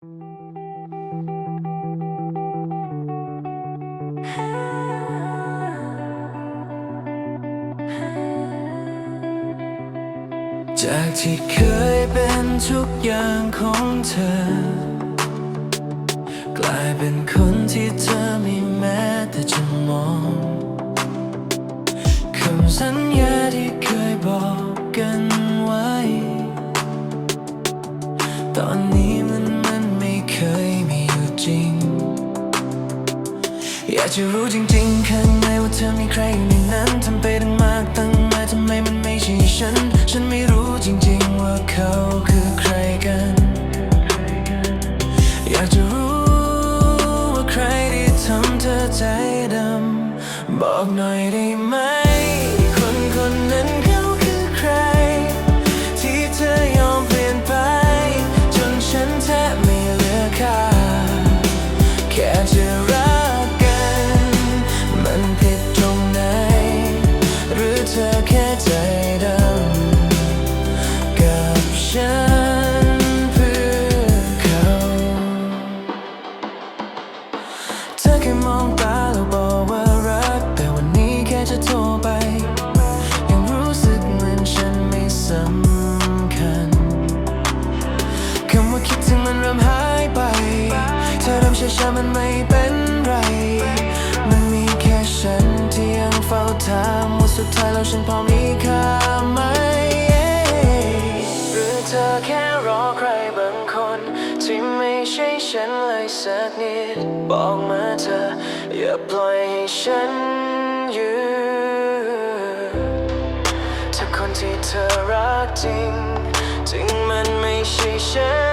จากที่เคยเป็นทุกอย่างของเธอ กลายเป็นคนที่เธอมี อยากจะรู้จริงๆข้างในว่าเธอมีใครอยู่ในนั้นทำไปตั้งมากตั้งมาทำไมมันไม่ใช่ฉัน ฉันไม่รู้จริงๆว่าเขาคือใครกัน อยากจะรู้ว่าใครที่ทำเธอใจดำบอกหน่อยได้ไหมคนคนนั้นเขาคือใคร ที่เธอยอมเปลี่ยนไป จนฉันแทบไม่เหลือค่าแค่จะ มันไม่เป็นไร มันมีแค่ฉันที่ยังเฝ้าถามว่าสุดท้ายแล้วฉันพอมีค่าไหม หรือเธอแค่รอใครบางคน ที่ไม่ใช่ฉันเลยสักนิด บอกมาเธอ อย่าปล่อยให้ฉันอยู่ถ้าคนที่เธอรักจริง ถึงมันไม่ใช่ฉัน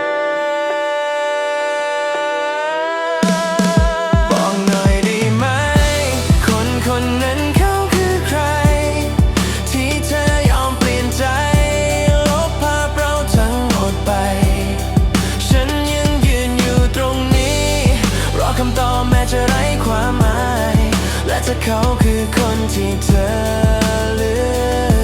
แม้จะไร้ความหมาย และถ้าเขาคือคนที่เธอเลือก